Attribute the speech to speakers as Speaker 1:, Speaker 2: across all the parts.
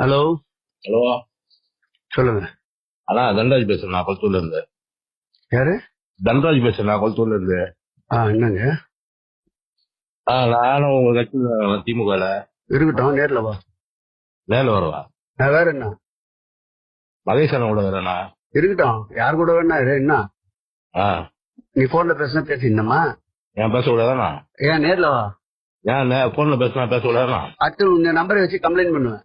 Speaker 1: Hello?
Speaker 2: Hello?
Speaker 1: சொல்லுங்க.
Speaker 2: அண்ணா தன்ராஜ் பேசுறேன் நான் கொளத்தூர்ல இருந்து
Speaker 1: யாரு?
Speaker 2: தன்ராஜ் பேசுறேன் நான் கொளத்தூர்ல இருந்து
Speaker 1: ஆ என்னங்க?
Speaker 2: ஆ நானும் உங்க கட்சி திமுகல.
Speaker 1: இருக்கட்டும் நேர்ல வா.
Speaker 2: நேரில் வரவா
Speaker 1: நான் வேற என்ன?
Speaker 2: மகேஷ் அண்ணன் கூட வரேண்ணா
Speaker 1: இருக்கட்டும் யார் கூட வேணா என்ன?
Speaker 2: ஆ.
Speaker 1: நீ போன்ல பேசினா பேசிடணுமா
Speaker 2: ஏன் பேச கூடாதாண்ணா
Speaker 1: ஏன் நேர்ல வா.
Speaker 2: ஏன் போன்ல பேசினா பேச கூடாதாண்ணா
Speaker 1: அடுத்து உங்க நம்பரை வச்சு கம்ப்ளைண்ட் பண்ணுவேன்.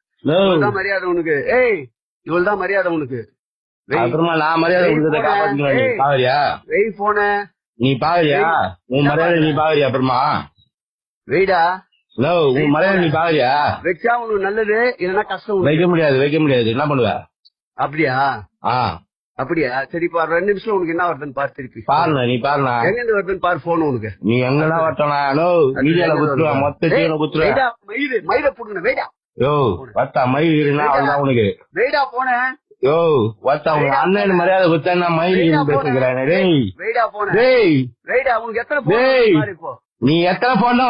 Speaker 1: இவ்வளவுதான் மரியாதை உனக்கு. ஏய் இவ்வளவுதான் மரியாதை உனக்கு.
Speaker 2: அப்புறமா நான் மரியாதை. காப்பாத்திக்கலாம்
Speaker 1: ஏய்.
Speaker 2: பாக்குறியா
Speaker 1: வெய் போன.
Speaker 2: நீ பாக்குறியா உன் மரியாதை நீ? பாக்குறியா அப்புறமா?
Speaker 1: வெயிடா
Speaker 2: ஹலோ உன் மரியாதை நீ. பாக்குறியா
Speaker 1: வச்சா உனக்கு நல்லது இல்லைன்னா கஷ்டம்.
Speaker 2: வைக்க முடியாது வைக்க முடியாது. என்ன பண்ணுவ?
Speaker 1: அப்படியா?
Speaker 2: ஆ.
Speaker 1: அப்படியா? சரி இப்ப ரெண்டு நிமிஷம் உனக்கு என்ன வருதுன்னு பாரு திருப்பி.
Speaker 2: பாருண்ணா நீ பாருண்ணா.
Speaker 1: எங்க இருந்து வருதுன்னு பாரு போன் உனக்கு.
Speaker 2: நீ எங்கன்னா வரட்டா ஹலோ மீடியால மொத்த
Speaker 1: மயிறு மயிரை புடுங்க வெயிடா
Speaker 2: யோ வத்தா மயில் இருந்தா அவ்வளவுதான் உனக்கு.
Speaker 1: வெயிடா போனேன்
Speaker 2: யோ வத்தா உங்க அண்ணன் மரியாதை குத்தா மயில் பேசுகிறேன் டேய்.
Speaker 1: உனக்கு எத்தனை
Speaker 2: நீ எத்தனை போன்